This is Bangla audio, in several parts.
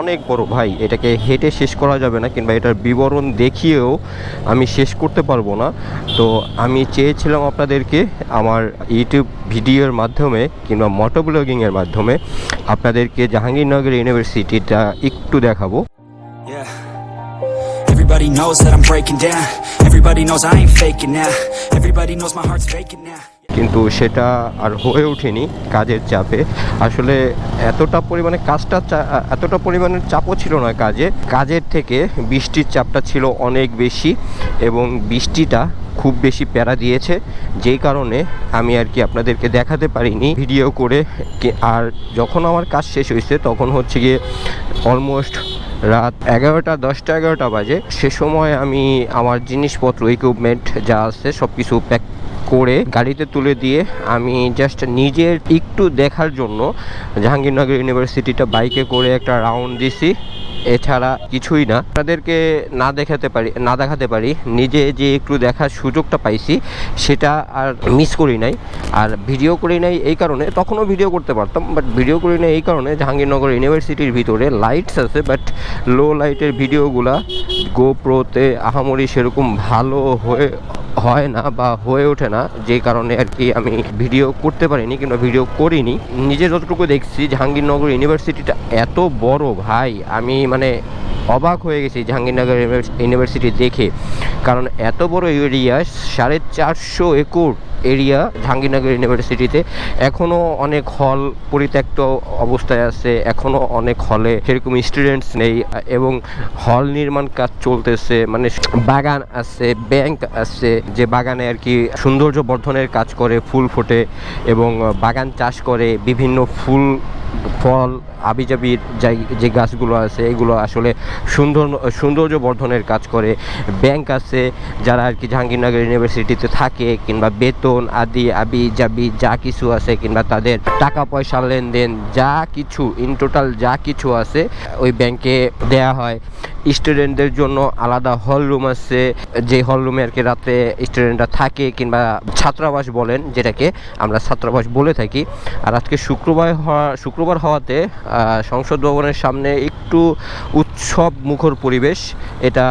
অনেক বড় ভাই, এটাকে হেঁটে শেষ করা যাবে না, কিংবা এটার বিবরণ দেখিয়েও আমি শেষ করতে পারব না তো আমি চেয়েছিলাম আপনাদেরকে আমার ইউটিউব ভিডিওর মাধ্যমে কিংবা মোটো ব্লগিংয়ের মাধ্যমে আপনাদেরকে জাহাঙ্গীরনগর ইউনিভার্সিটিটা একটু দেখাবো. Everybody knows that I'm breaking down. Everybody knows I ain't faking now. Everybody knows my heart's faking now. কিন্তু সেটা আর হয়ে ওঠেনি কাজের চাপে। আসলে এতটা পরিমাণে কাজটা এতটা পরিমাণের চাপও ছিল না কাজে। কাজের থেকে বৃষ্টির চাপটা ছিল অনেক বেশি এবং বৃষ্টিটা খুব বেশি প্যারা দিয়েছে। যেই কারণে আমি আর কি আপনাদেরকে দেখাতে পারিনি। ভিডিও করে আর যখন আমার কাজ শেষ হয়েছে তখন হচ্ছে গিয়ে অলমোস্ট রাত এগারোটা, দশটা, এগারোটা বাজে। সে সময় আমি আমার জিনিসপত্র ইকুইপমেন্ট যা আছে সব কিছু প্যাক করে গাড়িতে তুলে দিয়ে আমি জাস্ট নিজের একটু দেখার জন্য জাহাঙ্গীরনগর ইউনিভার্সিটিটা বাইকে করে একটা রাউন্ড দিছি। এছাড়া কিছুই না। আপনাদেরকে না দেখাতে পারি, না দেখাতে পারি, নিজে যে একটু দেখার সুযোগটা পাইছি, সেটা আর মিস করি নাই। আর ভিডিও করি নাই এই কারণে, তখনও ভিডিও করতে পারতাম বাট ভিডিও করি নাই এই কারণে জাহাঙ্গীরনগর ইউনিভার্সিটির ভিতরে লাইটস আছে বাট লো লাইটের ভিডিওগুলা গোপ্রোতে আহামরি সেরকম ভালো হয়ে হয় না বা হয়ে ওঠে না, যে কারণে আর কি আমি ভিডিও করতে পারিনি কিংবা ভিডিও করিনি। নিজে যতটুকু দেখছি, জাহাঙ্গীরনগর ইউনিভার্সিটিটা এত বড় ভাই, আমি মানে অবাক হয়ে গেছি জাহাঙ্গীরনগর ইউনিভার্সিটি দেখে। কারণ এত বড় এরিয়া সাড়ে চারশো একর। এরিয়া, জাহাঙ্গীরনগর ইউনিভার্সিটিতে। এখনও অনেক হল পরিত্যক্ত অবস্থায় আছে। এখনও অনেক হলে সেরকম স্টুডেন্টস নেই। এবং হল নির্মাণ কাজ চলতেছে। মানে বাগান আছে ব্যাংক আছে, যে বাগানে আর কি সৌন্দর্য বর্ধনের কাজ করে, ফুল ফোটে এবং বাগান চাষ করে, বিভিন্ন ফুল, ফল আবিজাবির যে গাছগুলো আছে, এগুলো আসলে সুন্দর সৌন্দর্য বর্ধনের কাজ করে। ব্যাংক আছে, যারা আর কি জাহাঙ্গীরনগর ইউনিভার্সিটিতে থাকে কিংবা বেতন আদি আবি জাবি যা কিছু আছে কিংবা তাদের টাকা পয়সা লেনদেন, যা কিছু ইন টোটাল যা কিছু আছে, ওই ব্যাংকে দেয়া হয়। স্টুডেন্টদের জন্য আলাদা হল রুম আছে। যে হল রুমে আর কি রাতে স্টুডেন্টরা থাকে কিংবা ছাত্রাবাস বলেন, যেটাকে আমরা ছাত্রাবাস বলে থাকি। আর আজকে শুক্রবার হওয়া, শুক্রবার হওয়াতে সংসদ ভবনের সামনে একটু উৎসব মুখর পরিবেশ। এটা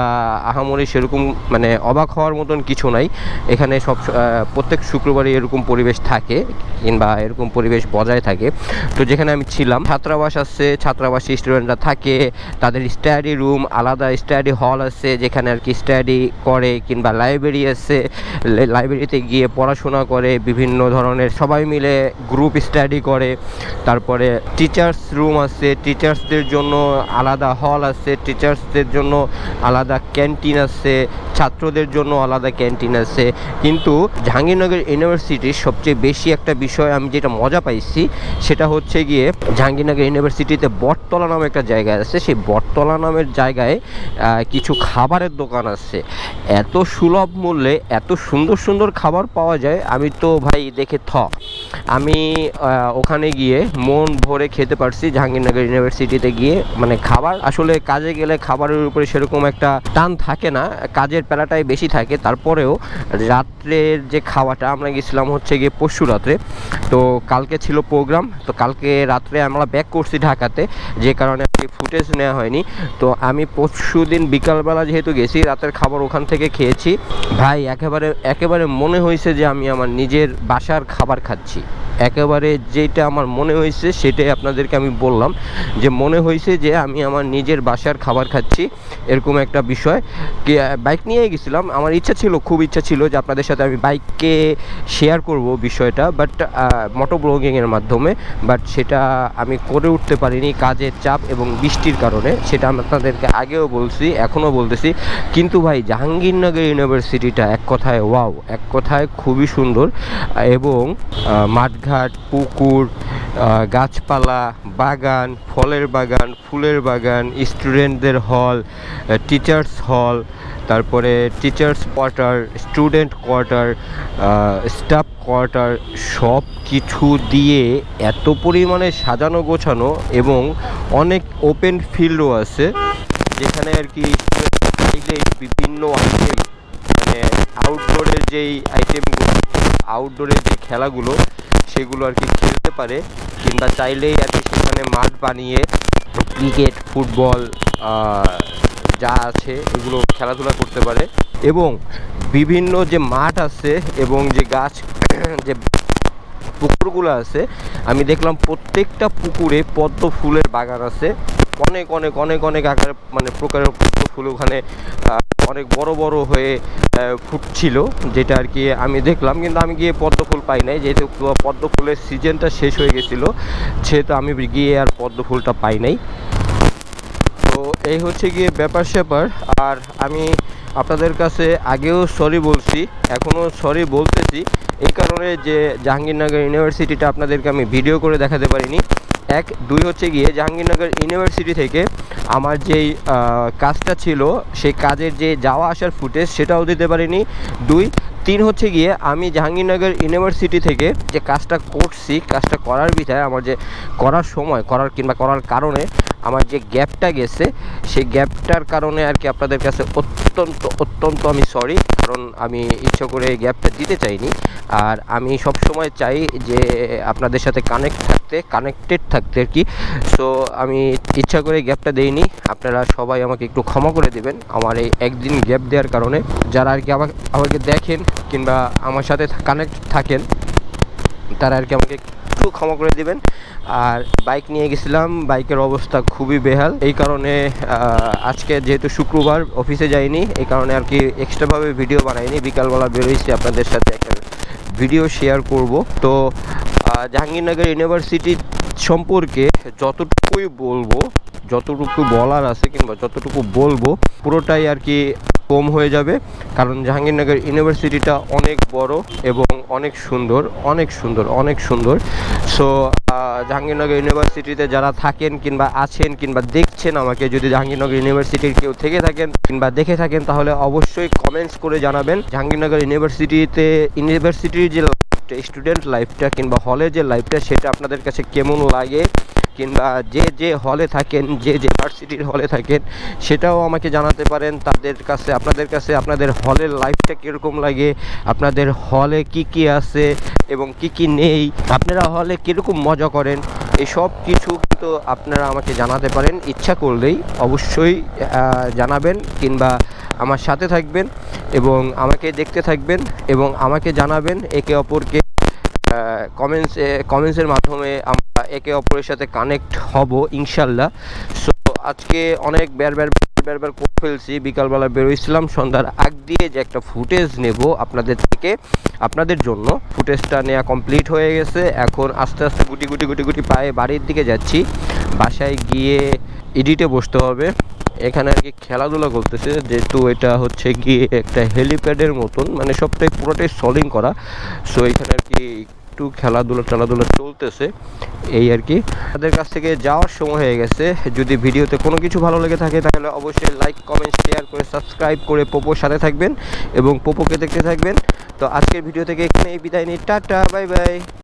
আহামরি সেরকম মানে অবাক হওয়ার মতন কিছু নাই। এখানে সব প্রত্যেক শুক্রবারই এরকম পরিবেশ থাকে কিংবা এরকম পরিবেশ বজায় থাকে। তো যেখানে আমি ছিলাম, ছাত্রাবাস আছে, ছাত্রাবাসী স্টুডেন্টরা থাকে, তাদের স্টাডি রুম আলাদা স্টাডি হল আছে, যেখানে আর কি স্টাডি করে কিংবা লাইব্রেরি আছে। লাইব্রেরিতে গিয়ে পড়াশোনা করে, বিভিন্ন ধরনের সবাই মিলে গ্রুপ স্টাডি করে। তারপরে টিচার্স রুম আছে টিচার্সদের জন্য আলাদা হল আছে টিচার্সদের জন্য আলাদা ক্যান্টিন আছে, ছাত্রদের জন্য আলাদা ক্যান্টিন আছে। কিন্তু জাহাঙ্গীরনগর ইউনিভার্সিটির সবচেয়ে বেশি একটা বিষয় আমি যেটা মজা পাইছি, সেটা হচ্ছে গিয়ে জাহাঙ্গীরনগর ইউনিভার্সিটিতে বটতলা নামে একটা জায়গা আছে। সেই বটতলা নামের জায়গায় কিছু খাবারের দোকান আছে। এত সুলভ মূল্যে এত সুন্দর সুন্দর খাবার পাওয়া যায়, আমি তো ভাই দেখে থ। আমি ওখানে গিয়ে মন ভরে খেতে পারছি জাহাঙ্গীরনগর ইউনিভার্সিটিতে গিয়ে। মানে খাবার, আসলে কাজে গেলে খাবারের উপরে সেরকম একটা টান থাকে না, কাজের প্যারাটাই বেশি থাকে। তারপরেও রাত্রের যে খাওয়াটা, আমরা গেছিলাম হচ্ছে গিয়ে পরশু রাত্রে। তো কালকে ছিল প্রোগ্রাম, তো কালকে রাত্রে আমরা ব্যাক করছি ঢাকাতে, যে কারণে ফুটেজ নেওয়া হয়নি। তো আমি পরশু দিন বিকালবেলা যেহেতু গেছি, রাতের খাবার ওখান থেকে খেয়েছি। ভাই, একেবারে একেবারে মনে হয়েছে যে আমি আমার নিজের বাসার খাবার খাচ্ছি। একেবারে যেটা আমার মনে হয়েছে সেটাই আপনাদেরকে আমি বললাম যে মনে হয়েছে যে আমি আমার নিজের বাসার খাবার খাচ্ছি এরকম একটা বিষয়। বাইক নিয়ে গেছিলাম। আমার ইচ্ছা ছিল খুব ইচ্ছা ছিল যে আপনাদের সাথে আমি বাইককে শেয়ার করব বিষয়টা বাট মোটো ব্লগিংয়ের মাধ্যমে বাট সেটা আমি করে উঠতে পারিনি কাজের চাপ এবং বৃষ্টির কারণে। সেটা আমি আপনাদেরকে আগেও বলছি এখনও বলতেছি। কিন্তু ভাই জাহাঙ্গীরনগর ইউনিভার্সিটিটা এক কথায় ওয়াও এক কথায় খুবই সুন্দর এবং আহ, মাঠঘাট পুকুর গাছপালা, বাগান, ফলের বাগান, ফুলের বাগান স্টুডেন্টদের হল টিচার্স হল তারপরে teachers quarter student quarter staff quarter সব কিছু দিয়ে এত পরিমাণে সাজানো গোছানো এবং অনেক ওপেন ফিল্ডও আছে, যেখানে আর কি চাইলে বিভিন্ন আইটেম মানে আউটডোরের যেই আইটেমগুলো আউটডোরের যে খেলাগুলো সেগুলো আর কি খেলতে পারে। কিংবা চাইলেই আর কি সেখানে মাঠ বানিয়ে ক্রিকেট, ফুটবল যা আছে এগুলো খেলাধুলা করতে পারে। এবং বিভিন্ন যে মাঠ আছে এবং যে গাছ, যে পুকুরগুলো আছে, আমি দেখলাম প্রত্যেকটা পুকুরে পদ্ম ফুলের বাগান আছে। অনেক অনেক অনেক অনেক আকার মানে প্রকারের পদ্ম ফুল ওখানে অনেক বড় বড় হয়ে ফুটছিল, যেটা আর কি আমি দেখলাম, কিন্তু আমি গিয়ে পদ্ম ফুল পাই নাই, যেহেতু পদ্ম ফুলের সিজনটা শেষ হয়ে গেছিল, সেহেতু আমি গিয়ে আর পদ্ম ফুলটা পাই নাই। তো এই হচ্ছে গিয়ে ব্যাপার স্যাপার, আর আমি আপনাদের কাছে আগেও সরি বলছি এখনও সরি বলতেছি, এই কারণে যে জাহাঙ্গীরনগর ইউনিভার্সিটিটা আপনাদেরকে আমি ভিডিও করে দেখাতে পারিনি। এক, দুই হচ্ছে গিয়ে জাহাঙ্গীরনগর ইউনিভার্সিটি থেকে আমার যেই কাজটা ছিল, সেই কাজের যে যাওয়া আসার ফুটেজ সেটাও দিতে পারিনি। দুই, তিন হচ্ছে গিয়ে আমি জাহাঙ্গীরনগর ইউনিভার্সিটি থেকে যে কাজটা করছি, কাজটা করার বিধায় আমার যে করার সময়, করার কিংবা করার কারণে আমার যে গ্যাপটা গেছে, সেই গ্যাপটার কারণে আর কি আপনাদের কাছে অত্যন্ত অত্যন্ত আমি সরি কারণ আমি ইচ্ছা করে এই গ্যাপটা দিতে চাইনি। আর আমি সব সময় চাই যে আপনাদের সাথে কানেক্ট থাকতে কানেক্টেড থাকতে আর কি। সো আমি ইচ্ছা করে গ্যাপটা দেইনি। আপনারা সবাই আমাকে একটু ক্ষমা করে দেবেন আমার এই একদিন গ্যাপ দেওয়ার কারণে। যারা আর কি আমাকে আমাকে দেখেন কিংবা আমার সাথে কানেক্ট থাকেন, তারা আর কি আমাকে একটু ক্ষমা করে দিবেন। আর বাইক নিয়ে গেছিলাম বাইকের অবস্থা খুবই বেহাল। এই কারণে আজকে যেহেতু শুক্রবার অফিসে যাইনি, এই কারণে আর কি এক্সট্রাভাবে ভিডিও বানাইনি। বিকালবেলা বেরোইছি আপনাদের সাথে একটা ভিডিও শেয়ার করব। তো জাহাঙ্গীরনগর ইউনিভার্সিটি সম্পর্কে যতটুকুই বলব, যতটুকু বলার আছে কিংবা যতটুকু বলব, পুরোটাই আর কি কম হয়ে যাবে। কারণ জাহাঙ্গীরনগর ইউনিভার্সিটিটা অনেক বড় এবং অনেক সুন্দর অনেক সুন্দর অনেক সুন্দর। সো জাহাঙ্গীরনগর ইউনিভার্সিটিতে যারা থাকেন কিংবা আছেন কিংবা দেখছেন, আমাকে যদি জাহাঙ্গীরনগর ইউনিভার্সিটির কেউ থেকে থাকেন কিংবা দেখে থাকেন, তাহলে অবশ্যই কমেন্টস করে জানাবেন। জাহাঙ্গীরনগর ইউনিভার্সিটিতে, ইউনিভার্সিটির যে স্টুডেন্ট লাইফটা কিংবা হলের যে লাইফটা সেটা আপনাদের কাছে কেমন লাগে? কিংবা যে যে হলে থাকেন, যে যে ভার্সিটির হলে থাকেন, সেটাও আমাকে জানাতে পারেন। তাদের কাছে, আপনাদের কাছে, আপনাদের হলের লাইফটা কীরকম লাগে? আপনাদের হলে কি কি আছে এবং কি কি নেই? আপনারা হলে কীরকম মজা করেন? এই সব কিছু কিন্তু আপনারা আমাকে জানাতে পারেন। ইচ্ছা করলেই অবশ্যই জানাবেন কিংবা আমার সাথে থাকবেন এবং আমাকে দেখতে থাকবেন এবং আমাকে জানাবেন একে অপরকে। কমেন্টস কমেন্টসের মাধ্যমে আমরা একে অপরের সাথে কানেক্ট হব ইনশাল্লাহ। সো আজকে অনেক ব্যার বের বের বের করে ফেলছি। বিকালবেলা বেরোইছিলাম, সন্ধ্যার আগ দিয়ে যে একটা ফুটেজ নেব আপনাদের থেকে, আপনাদের জন্য। ফুটেজটা নেওয়া কমপ্লিট হয়ে গেছে। এখন আস্তে আস্তে গুটি গুটি গুটি গুটি পায়ে বাড়ির দিকে যাচ্ছি। বাসায় গিয়ে এডিটে বসতে হবে। এখানে আর কি খেলাধুলা করতেছে, যেহেতু এটা হচ্ছে গিয়ে একটা হেলিপ্যাডের মতন মানে সবটাই পুরোটাই সলিং করা। সো এখানে আর কি একটু খেলাধুলা, টেলাধুলা চলতেছে, এই আর কি। তাদের কাছ থেকে যাওয়ার সময় হয়ে গেছে। যদি ভিডিওতে কোনো কিছু ভালো লেগে থাকে, তাহলে অবশ্যই লাইক কমেন্ট শেয়ার করে সাবস্ক্রাইব করে পোপোর সাথে থাকবেন এবং পোপোকে দেখতে থাকবেন। তো আজকের ভিডিও থেকে এখানে এই বিদায় নিই। Tata bye bye